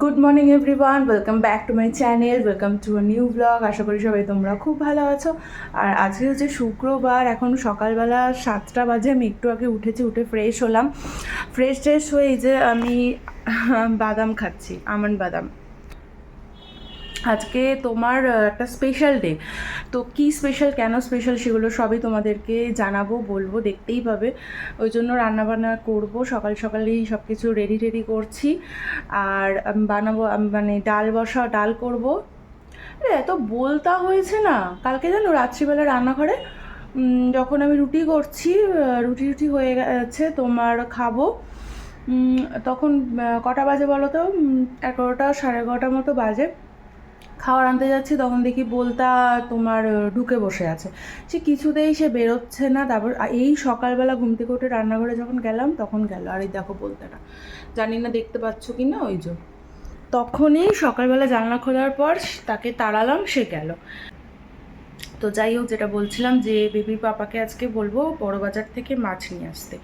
Good morning everyone welcome back to my channel welcome to a new blog আশা করি সবাই তোমরা খুব ভালো আছো। আর আজকে হচ্ছে শুক্রবার, এখন সকালবেলা সাতটা বাজে। আমি একটু আগে উঠেছি, উঠে ফ্রেশ হলাম। ফ্রেশ ট্রেশ হয়ে যে আমি বাদাম খাচ্ছি আমন বাদাম। আজকে তোমার একটা স্পেশাল ডে তো কি স্পেশাল কেন স্পেশাল সেগুলো সবই তোমাদেরকে জানাব, বলব, দেখতেই পাবে। ওই জন্য রান্নাবান্না করব, সকাল সকালেই সব কিছু রেডি রেডি করছি। আর বানাবো মানে ডাল বসা, ডাল করব। এত বলতা হয়েছে না। কালকে জানো রাত্রিবেলা রান্নাঘরে যখন আমি রুটি করছি রুটি রুটি হয়ে গেছে, তোমার খাব। তখন কটা বাজে বলো তো? এগারোটা, সাড়ে এগারোটার মতো বাজে। খাবার আনতে যাচ্ছি, তখন দেখি বলতা তোমার ঢুকে বসে আছে। সে কিছুতেই সে বেরোচ্ছে না। তারপর এই সকালবেলা ঘুম থেকে উঠে রান্নাঘরে যখন গেলাম, তখন গেল। আর এই দেখো বলতাটা। জানি না দেখতে পাচ্ছ কি না, ওই যে। তখনই সকালবেলা জানলা খোলার পর তাকে তাড়ালাম, সে গেল। তো যাই হোক, যেটা বলছিলাম যে বেবির পাপাকে আজকে বলব বড় বাজার থেকে মাছ নিয়ে আসতে।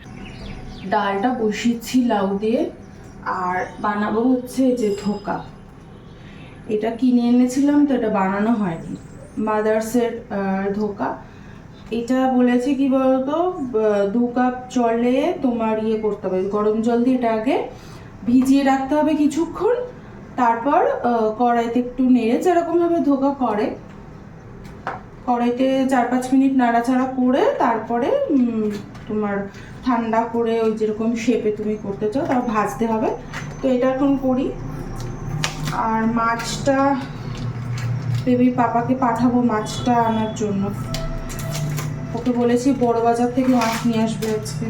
ডালটা বসিয়েছি লাউ দিয়ে, আর বানাবো হচ্ছে যে ধোকা। এটা কিনে এনেছিলাম, তো এটা বানানো হয়নি। মাদার্সের ধোকা। এটা বলেছে কি বলতো দু কাপ জলে তোমার ইয়ে করতে হবে, গরম জল দিয়ে এটা আগে ভিজিয়ে রাখতে হবে কিছুক্ষণ। তারপর কড়াইতে একটু নেড়ে যেরকমভাবে ধোকা করে। কড়াইতে চার পাঁচ মিনিট নাড়াচাড়া করে তারপরে তোমার ঠান্ডা করে ওই যেরকম শেপে তুমি করতে চাও তারপর ভাজতে হবে। তো এটা এখন করি। আর মাছটা, বেবির পাপাকে পাঠাবো মাছটা আনার জন্য। ওকে বলেছি বড় বাজার থেকে মাছ নিয়ে আসবে আজকে।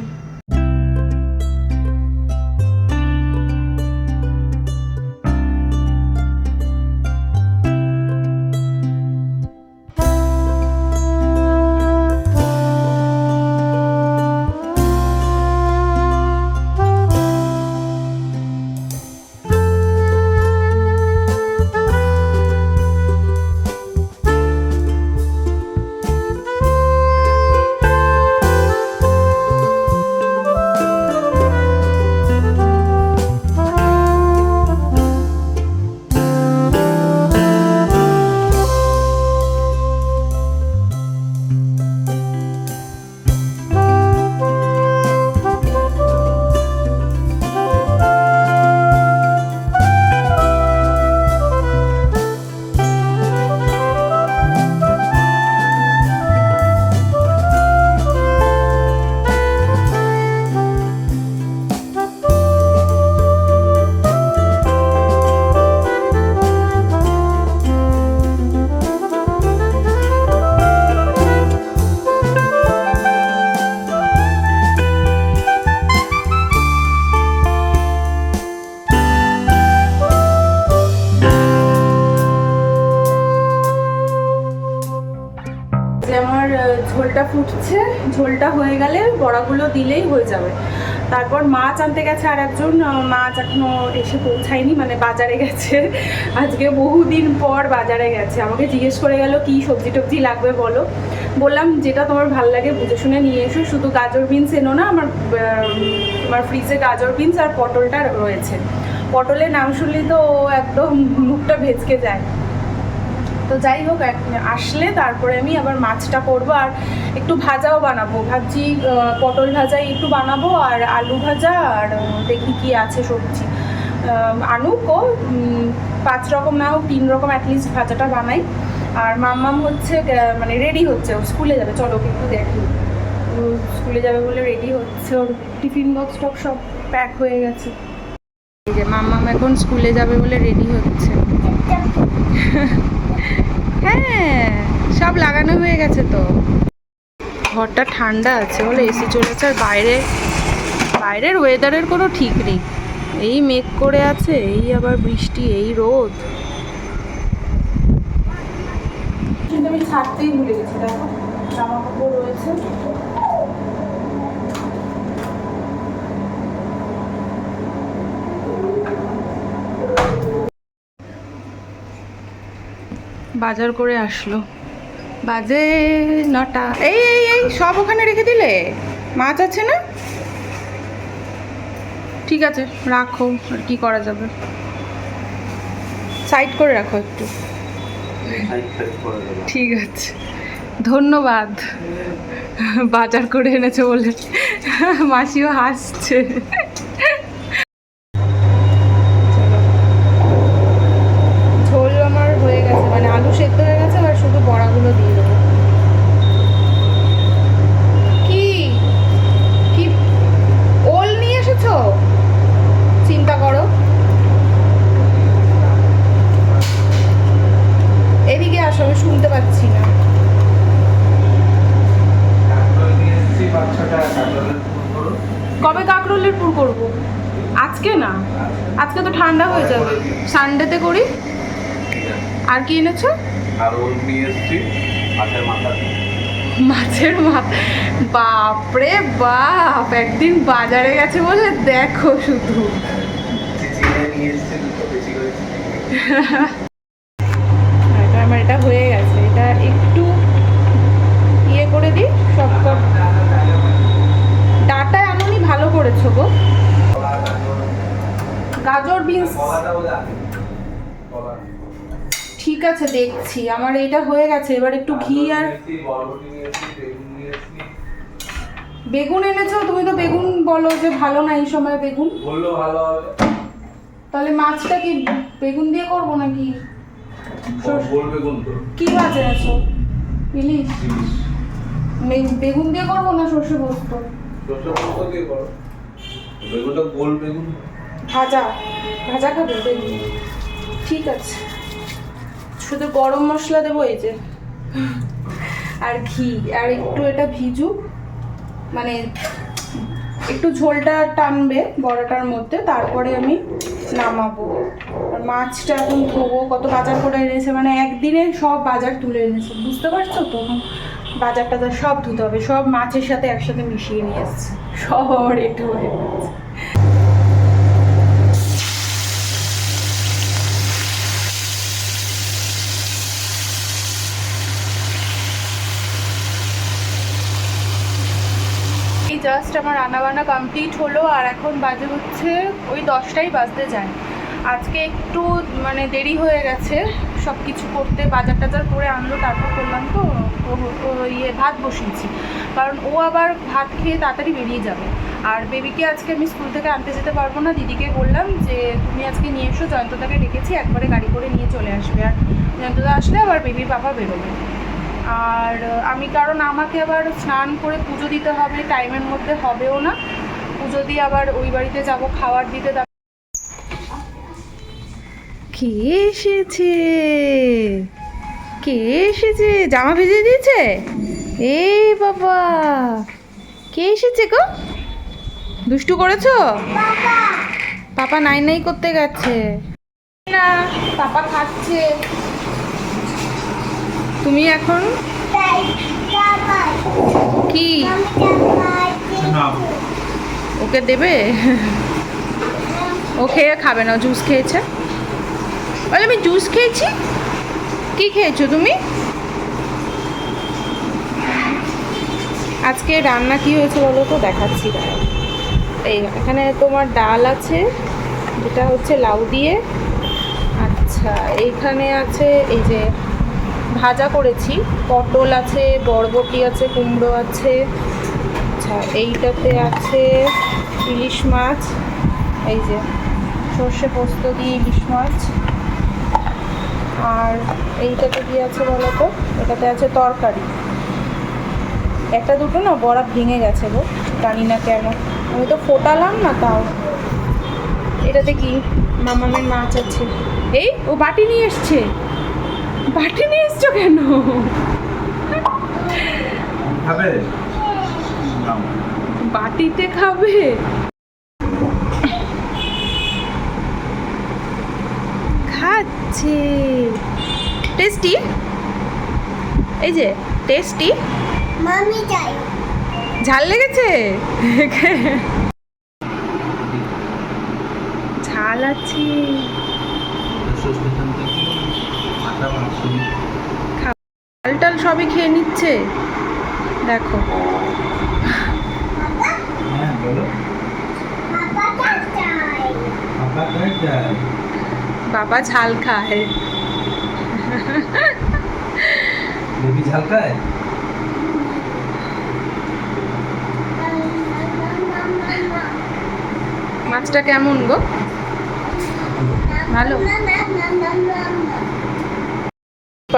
ফুটছে, ঝোলটা হয়ে গেলে বড়াগুলো দিলেই হয়ে যাবে। তারপর মাছ আনতে গেছে আর একজন মাছ এখনও এসে পৌঁছায়নি মানে বাজারে গেছে। আজকে বহুদিন পর বাজারে গেছে। আমাকে জিজ্ঞেস করে গেল, কি সবজি টবজি লাগবে বলো? বললাম, যেটা তোমার ভালো লাগে বুঝে শুনে নিয়ে এসো। শুধু গাজর বিনস এনো না, আমার আমার ফ্রিজে গাজর বিনস আর পটলটা রয়েছে। পটলের নাম শুনলেই তো একদম মুখটা ভেজকে যায়। তো যাই হোক আসলে তারপরে আমি আবার মাছটা করব আর একটু ভাজাও বানাবো। ভাবছি পটল ভাজাই একটু বানাবো আর আলু ভাজা আর দেখি কি আছে সবজি। আহ, আনুক ও পাঁচ রকম না হোক তিন রকম অ্যাটলিস্ট ভাজাটা বানাই। আর মাম্মাম হচ্ছে মানে রেডি হচ্ছে ও স্কুলে যাবে। চলো একটু দেখি। স্কুলে যাবে বলে রেডি হচ্ছে। ওর টিফিন বক্স টক সব প্যাক হয়ে গেছে। যে মাম্মাম এখন স্কুলে যাবে বলে রেডি হচ্ছে। হ্যাঁ সব লাগানো হয়ে গেছে তো। ঘরটা ঠান্ডা আছে বলে এসি চলেছে আর বাইরে, বাইরের ওয়েদারের কোনো ঠিক নেই। এই মেঘ করে আছে, এই আবার বৃষ্টি, এই রোদ। ছাড়তেই ভুলে গেছি, দেখো জামা কাপড় রয়েছে। বাজার করে আসলো। বাজে নটা। এই এই এই, সব ওখানে রেখে দিলে? মাছ আছে না? ঠিক আছে, রাখো, আর কি করা যাবে। সাইড করে রাখো একটু। ঠিক আছে। ধন্যবাদ। বাজার করে এনেছে বলে। মাসিও হাসছে ঝোল আমার হয়ে গেছে মানে আলু সেদ্ধ হয়ে গেছে আর শুধু বড়াগুলো দিয়ে দেবো কি কি ওল নিয়ে এসেছ চিন্তা করো এদিকে আসো আমি শুনতে পাচ্ছি না কাঁকরোল নিয়ে এসেছি পাঁচ ছটা কাঁকরোলের ফুল করো কবে কাঁকরোলের পুর করব আজকে না আজকে তো ঠান্ডা হয়ে যাবে। সানডেতে করি। আর কি এনেছো? আর ওল নিয়ে এসেছি মাছের মাথা মাছের মাথা। বাপরে বাপ একদিন বাজারে গেছে বলে দেখো শুধু। চিচিঙ্গা নিয়ে এসেছি দুটো বেশি করে এটা আমার এটা হয়ে গেছে এটা একটু ইয়ে করে দিই সব কর ডাটা এমনই ভালো করেছ গো গাজর বিনস আছে দেখছি। আমার এইটা হয়ে গেছে। এবার একটু ঘি আর বেগুন এনেছো। তুমি তো বেগুন বলো যে ভালো না এই সময় বেগুন। বলল ভালো হবে। তাহলে মাছটা কি বেগুন দিয়ে করব নাকি? গোল বেগুন তো। কি মাছ এনেছো? ইলিশ? বেগুন দিয়ে করব না সর্ষে পোস্ত? বেগুনটা গোল বেগুন। ভাজা। ভাজা খাবে বেগুন? ঠিক আছে। শুধু গরম মশলা দেবো এই যে। আর ঘি, আর একটু এটা ভিজুক মানে একটু ঝোলটা টানবে বড়াটার মধ্যে, তারপরে আমি নামাবো। আর মাছটা এখন ধোবো, কত বাজার করে এনেছে মানে একদিনে সব বাজার তুলে এনেছে, বুঝতে পারছ তো? বাজার টাজার সব ধুতে হবে, সব মাছের সাথে একসাথে মিশিয়ে নিয়ে এসছে সব আমার একটু হয়ে গেছে। জাস্ট আমার রান্নাবান্না কমপ্লিট হলো আর এখন বাজে হচ্ছে ওই দশটাই বাজতে যায়। আজকে একটু মানে দেরি হয়ে গেছে সব কিছু করতে বাজার টাজার করে আনলো, তারপর করলাম তো ইয়ে ভাত বসিয়েছি। কারণ ও আবার ভাত খেয়ে তাড়াতাড়ি বেরিয়ে যাবে। আর বেবিকে আজকে আমি স্কুল থেকে আনতে যেতে পারব না, দিদিকে বললাম যে, তুমি আজকে নিয়ে এসো, জয়ন্তদাকে ডেকেছি, একবারে গাড়ি করে নিয়ে চলে আসবে। আর জয়ন্তদা আসলে আবার বেবির বাবা বেরোবে। আর আমি কারণ আমাকে আবার স্নান করে পুজো দিতে হবে টাইমের মধ্যে হবেও না। পুজো দিয়ে আবার ওই বাড়িতে যাব খাবার দিতে কে এসেছে? কে এসেছে? জামা ভেজে দিয়েছে? এই বাবা! কে এসেছে গো? দুষ্টু করেছ? পাপা নাই নাই করতে গেছে। না পাপা খাচ্ছে। তুমি এখন? কি? ওকে দেবে? ও খেয়ে খাবে না জুস খেয়েছে। বলে, আমি জুস খেয়েছি? কি খেয়েছো তুমি? আজকে রান্না কি হয়েছে বলো তো, দেখাচ্ছি। এই, এখানে তোমার ডাল আছে, যেটা হচ্ছে লাউ দিয়ে। আচ্ছা এইখানে আছে এই যে ভাজা করেছি। পটল আছে, বরবটি আছে, কুমড়ো আছে আচ্ছা এইটাতে আছে ইলিশ মাছ, এই যে সর্ষে পোস্ত দিয়ে ইলিশ মাছ। আর এইটাতে কি আছে বলো তো? এটাতে আছে তরকারি। একটা দুটো না বড়া ভেঙে গেছে গো, জানি না কেন। আমি তো ফোটালাম না তাও। এটাতে কি? মামামের মাছ আছে এই, ও বাটি নিয়ে এসছে। বাটি নিয়ে এসছো কেন? খাবে? বাটিতে খাবে? খাচ্ছে। টেস্টি এই যে টেস্টি মামি যাই ঝাল লেগেছে? ঝাল আছে সস্তেখান থেকে মাথা মাংস ডাল টাল সবই খেয়ে নিচ্ছে? দেখো। হ্যাঁ বাবা ঝাল খায়। বেবি ঝাল খায়? মাছটা কেমন গো? ভালো?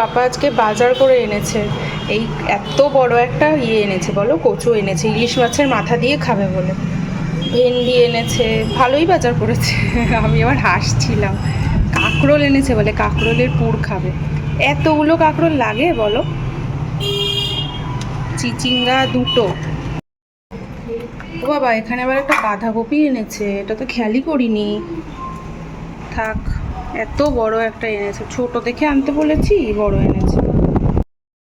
পাপা আজকে বাজার করে এনেছে। এই এত বড় একটা ইয়ে এনেছে, বলো, কচু এনেছে, ইলিশ মাছের মাথা দিয়ে খাবে বলে। ভেন্ডি এনেছে, ভালোই বাজার করেছে। আমি আবার হাসছিলাম। কাঁকরোল এনেছে বলে, কাঁকরোলের পুর খাবে। এতগুলো কাঁকরোল লাগে, বলো? চিচিঙ্গা দুটো। ও বাবা, এখানে আবার একটা বাঁধাকপি এনেছে, এটা তো খেয়ালই করিনি। থাক। এত বড় একটা এনেছে। ছোট দেখে আনতে বলেছি, বড় এনেছে।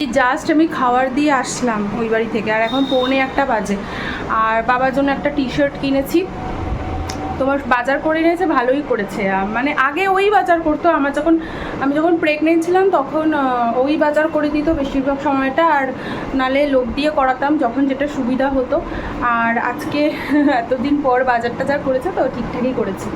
জাস্ট আমি খাওয়ার দিয়ে আসলাম ওই বাড়ি থেকে। আর এখন পৌনে একটা বাজে। আর বাবার জন্য একটা টি শার্ট কিনেছি। তোমার বাজার করে নিয়েছে, ভালোই করেছে। মানে আগে ওই বাজার করতো, আমার যখন, আমি যখন প্রেগনেন্ট ছিলাম তখন ওই বাজার করে দিত বেশিরভাগ সময়টা, আর নালে লোক দিয়ে করাতাম যখন যেটা সুবিধা হতো। আর আজকে এতদিন পর বাজার টাজার করেছে তো ঠিকঠাকই করেছে।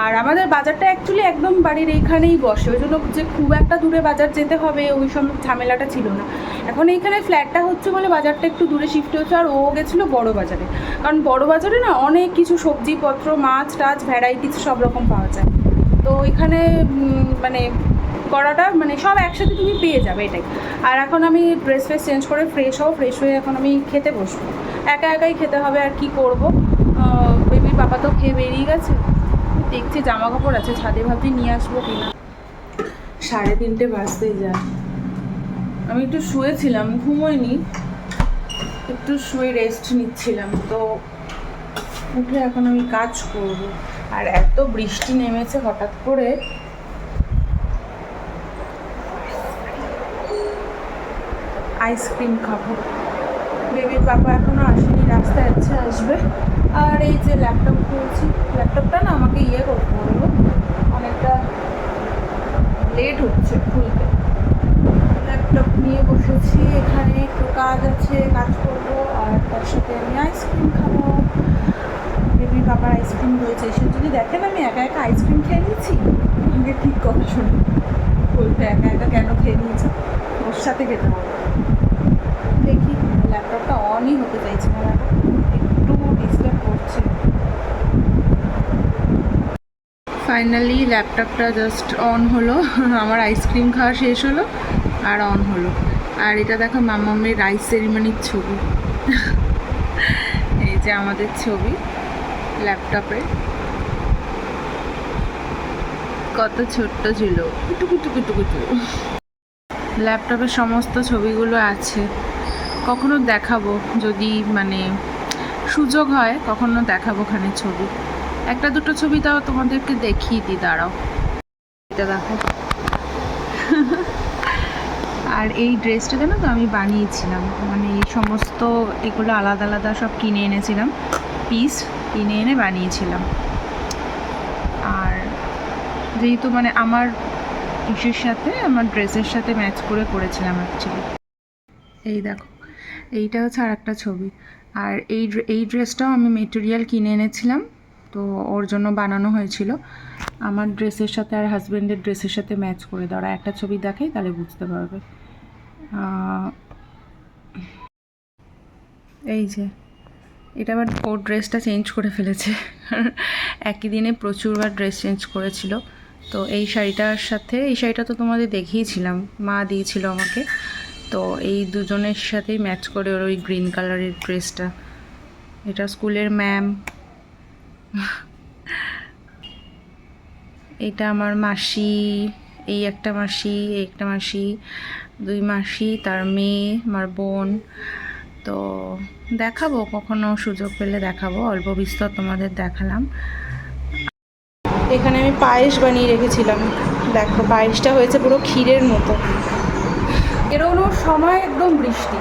আর আমাদের বাজারটা অ্যাকচুয়ালি একদম বাড়ির এইখানেই বসে। ওই জন্য যে খুব একটা দূরে বাজার যেতে হবে, ওই সব ঝামেলাটা ছিল না। এখন এইখানে ফ্ল্যাটটা হচ্ছে বলে বাজারটা একটু দূরে শিফট হচ্ছে আর ও গেছিল বড় বাজারে। কারণ বড় বাজারে না অনেক কিছু সবজিপত্র মাছ, টাছ ভ্যারাইটিস সব রকম পাওয়া যায়। তো এখানে মানে করাটা মানে সব একসাথে তুমি পেয়ে যাবে এটাই। আর এখন আমি ড্রেস ফ্রেস চেঞ্জ করে ফ্রেশ হব ফ্রেশ হয়ে এখন আমি খেতে বসবো। একা একাই খেতে হবে আর কি করব? বেবির বাবা তো খেয়ে বেরিয়ে গেছে। দেখছি জামা কাপড় আছে, ছাদে ভাবছি নিয়ে আসব কিনা। সাড়ে তিনটে বাজতেই যায়। আমি একটু শুয়েছিলাম ঘুমোয়নি একটু শুয়ে রেস্ট নিচ্ছিলাম, তো উঠে এখন আমি কাজ করব। আর এত বৃষ্টি নেমেছে হঠাৎ করে। আইসক্রিম খাব। বেবির পাপা এখনও আসেনি, রাস্তায় আছে আসবে। আর এই যে ল্যাপটপ খুলছি ল্যাপটপটা না আমাকে ইয়ে করতে হবে অনেকটা লেট হচ্ছে খুলতে। ল্যাপটপ নিয়ে বসেছি, এখানে একটু কাজ আছে, কাজ করব, আর তার সাথে আমি আইসক্রিম খাব। বেবি বাবার আইসক্রিম রয়েছে সে যদি দেখেন, আমি একা একা আইসক্রিম খেয়ে নিয়েছি? আমাকে ঠিক কথা শুনে বলতে একা একা কেন খেয়ে নিয়েছি? ওর সাথে খেতে হবে। দেখি, ল্যাপটপটা অনই হতে চাইছে না একটু ডিস্টার্ব করছে ফাইনালি ল্যাপটপটা জাস্ট অন হলো। আমার আইসক্রিম খাওয়া শেষ হলো আর অন হলো। আর এটা দেখো মামামের রাইস সেরিমনির ছবি। এই যে আমাদের ছবি। ল্যাপটপে কত ছোট্ট ছিল। টুকু টুকু টুকু টুকু ল্যাপটপে সমস্ত ছবিগুলো আছে। কখনো দেখাবো যদি মানে সুযোগ হয় কখনো দেখাবো ওখানে ছবি। একটা দুটো ছবি তাও তোমাদেরকে দেখিয়ে দিই দাঁড়াও। এটা দেখো। আর এই ড্রেসটা জানো তো আমি বানিয়েছিলাম। মানে এই সমস্ত এগুলো আলাদা আলাদা সব কিনে এনেছিলাম। পিস। কিনে এনে বানিয়েছিলাম। আর যেহেতু মানে আমার ইসের সাথে, আমার ড্রেসের সাথে ম্যাচ করে করেছিলাম অ্যাকচুয়ালি এই দেখো, এইটা হচ্ছে আর একটা ছবি। আর এই এই ড্রেসটাও আমি মেটেরিয়াল কিনে এনেছিলাম, তো ওর জন্য বানানো হয়েছিল। আমার ড্রেসের সাথে আর হাজব্যান্ডের ড্রেসের সাথে ম্যাচ করে দেওয়া একটা ছবি দেখাই, তাহলে বুঝতে পারবে। এই যে এটা আবার ওর ড্রেসটা চেঞ্জ করে ফেলেছে। একই দিনে প্রচুরবার ড্রেস চেঞ্জ করেছিল। তো এই শাড়িটার সাথে, এই শাড়িটা তো তোমাদের দেখিয়েছিলাম, মা দিয়েছিল আমাকে। তো এই দুজনের সাথেই ম্যাচ করে ওর ওই গ্রিন কালারের ড্রেসটা এটা স্কুলের ম্যাম এটা আমার মাসি, এই একটা মাসি, এই একটা মাসি, দুই মাসি, তার মেয়ে, আমার বোন। তো দেখাবো, কখনো সুযোগ পেলে দেখাবো। অল্প বিস্তর তোমাদের দেখালাম। এখানে আমি পায়েস বানিয়ে রেখেছিলাম। দেখো, পায়েসটা হয়েছে পুরো ক্ষীরের মতো। এরোনোর সময় একদম বৃষ্টি।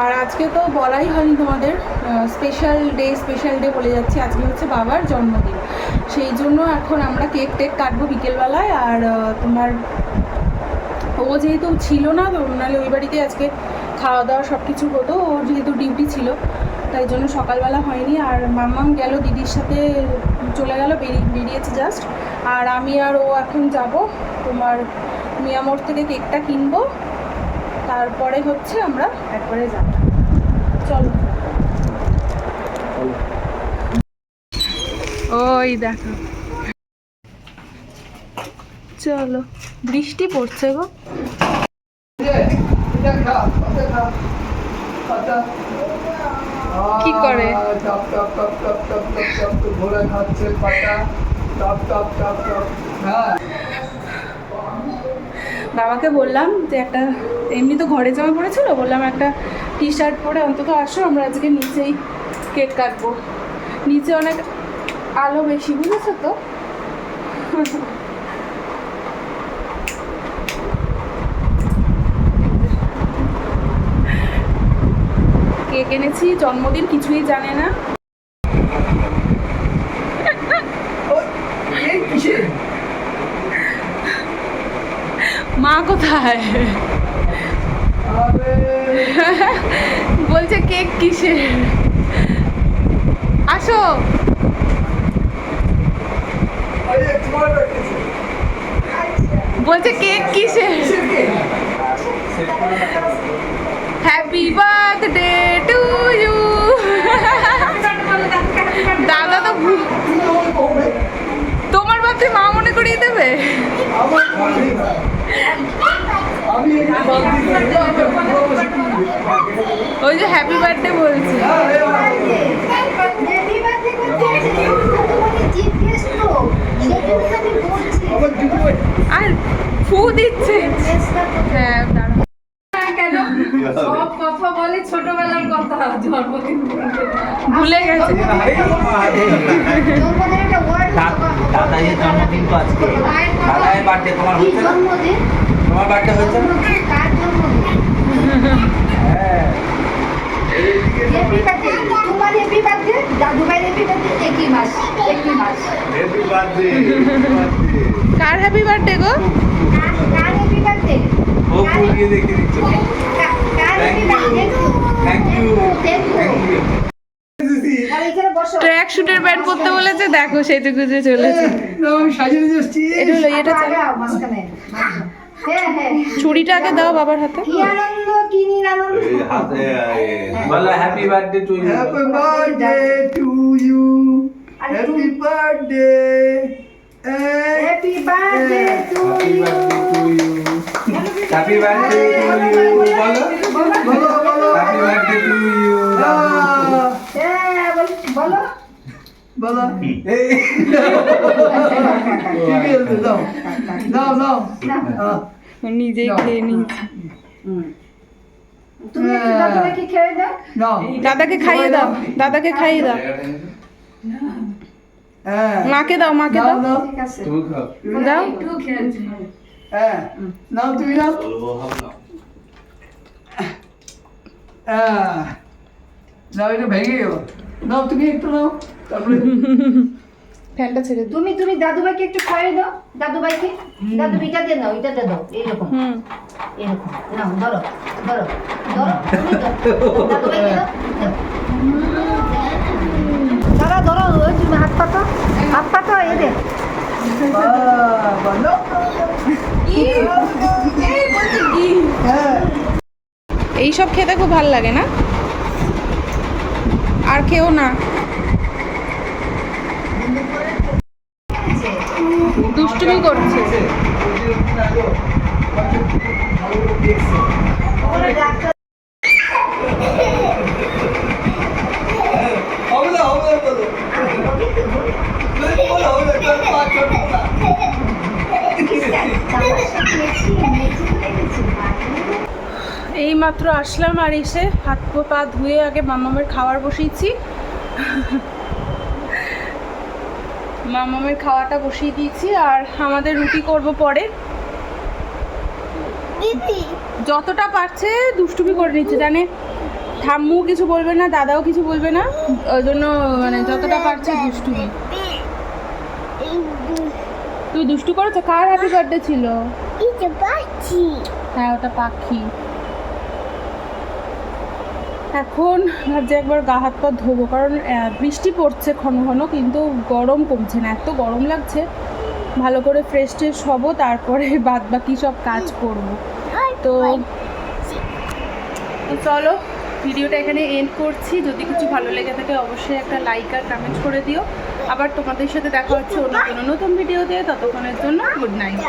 আর আজকে তো বলাই হয়নি তোমাদের স্পেশাল ডে স্পেশাল ডে বলে যাচ্ছি। আজকে হচ্ছে বাবার জন্মদিন। সেই জন্য এখন আমরা কেক টেক কাটবো বিকেলবেলায়। আর তোমার, ও যেহেতু ছিল না, তো নাহলে ওই বাড়িতে আজকে খাওয়া দাওয়া সব কিছু হতো ওর যেহেতু ডিউটি ছিল, তাই জন্য সকালবেলা হয়নি। আর মাম্মাম গেল দিদির সাথে, চলে গেল বেরিয়ে বেরিয়েছে জাস্ট আর আমি আর ও এখন যাব। তোমার মিয়ামোড় থেকে কেকটা কিনবো। তারপরে হচ্ছে আমরা একবারে যাব। চলো। ওই দেখো। চলো। বৃষ্টি পড়ছে গো। কি করে? টপ টপ টপ টপ টপ টপ টপ তো ঘোড়া খাচ্ছে পাতা টপ টপ টপ টপ হ্যাঁ বাবাকে বললাম যে একটা এমনি তো ঘরে জামা পড়েছিল বললাম একটা টি শার্ট পরে অন্তত আসো আমরা আজকে নিচেই কেক কাটবো নিচে অনেক আলো বেশি বুঝেছ তো কেক এনেছি জন্মদিন কিছুই জানে না। মা কোথায়? বলছে কেক কিসের? আসো। বলছে কেক কিসের? কে হ্যাপি বার্থডে টু ইউ দাদা তো ভুল- তোমার বার্থডে মা মনে করিয়ে দেবে? ওই যে হ্যাপি বার্থডে বলছে। আর ফু দিচ্ছে। হ্যাঁ দাঁড়াও। সব কথা বলে ছোটবেলার কথা জন্মদিন ভুলে গেছে। দাদাইয়ের জন্মদিন তো আজকে। দাদাইয়ের বার্থডে তোমার হচ্ছে তোমার বার্থডে হচ্ছে হ্যাঁ। তোমার হ্যাপি বার্থডে দাদু ভাই হ্যাপি বার্থডে একই মাস একই মাস। কার হ্যাপি বার্থডে গো? কার হ্যাপি বার্থডে ও ফুল দেখে দিচ্ছ। ট্র্যাক শুটের প্যান্ট পরতে বলেছে দেখো সেজে গুজে চলেছে। এটা হলো হ্যাঁ হ্যাঁ। আগে দাও বাবার হাতে। কি আনন্দ কি নিরানন্দ। বলো happy birthday to you happy birthday to you happy birthday happy birthday to you happy birthday to you বলো বলো বলো হ্যাপি বার্থডে টু ইউ হ্যাঁ বল- বলো বলো দাও হ্যাঁ। নিজেই খেয়ে নিয়েছে দাদুকে নাও খাইয়ে দাও দাদাকে খাইয়ে দাও মাকে দাও মাকে দাও দাও তুমি নাও নাও নাও এটা ভেঙে গেল নাও তুমি একটু নাও। তারপরে ফ্যানটা ছেড়ে তুমি তুমি দাদুভাইকে একটু খাইয়ে দাও। দাদুভাইকে? দাদু এটা দিয়ে দাও এটা দিয়ে দাও এইরকম। হুম। এরকম নাও ধরো ধরো ধরো দাও। দাদুভাইকে দাও দাও। দাদা ধরো ওই তুমি হাত পাতো হাত পাতো এই দে। বলো হ্যাঁ। এইসব খেতে খুব ভালো লাগে না? আর কেউ না। দুষ্টুমি করছে হবে না হবে না বলো বলো হবে না চল পাঁচ ছোট না এই মাত্র আসলাম আর এসে হাত পা ধুয়ে আগে মামামের খাবার বসিয়েছি। মামামের খাওয়াটা বসিয়ে দিয়েছি আর আমাদের রুটি করব পরে। যতটা পারছে দুষ্টুমি করে নিচ্ছে জানে? ঠাম্মু কিছু বলবে না দাদাও কিছু বলবে না ওই জন্য মানে যতটা পারছে দুষ্টুমি। তুই দুষ্টু করেছ? কার হ্যাপি বার্থডে ছিল? হ্যাঁ ওটা পাখি। এখন ভাবছি একবার গা হাত পা ধোবো, কারণ বৃষ্টি পড়ছে ঘন ঘন, কিন্তু গরম কমছে না, এত গরম লাগছে। ভালো করে ফ্রেশ ট্রেশ হব, তারপরে বাদ বাকি সব কাজ করব। তো চলো, ভিডিওটা এখানে এন্ড করছি। যদি কিছু ভালো লেগে থাকে, অবশ্যই একটা লাইক আর কমেন্ট করে দিও। আবার তোমাদের সাথে দেখা হচ্ছে অন্য কোনো নতুন ভিডিওতে, ততক্ষণের জন্য গুড নাইট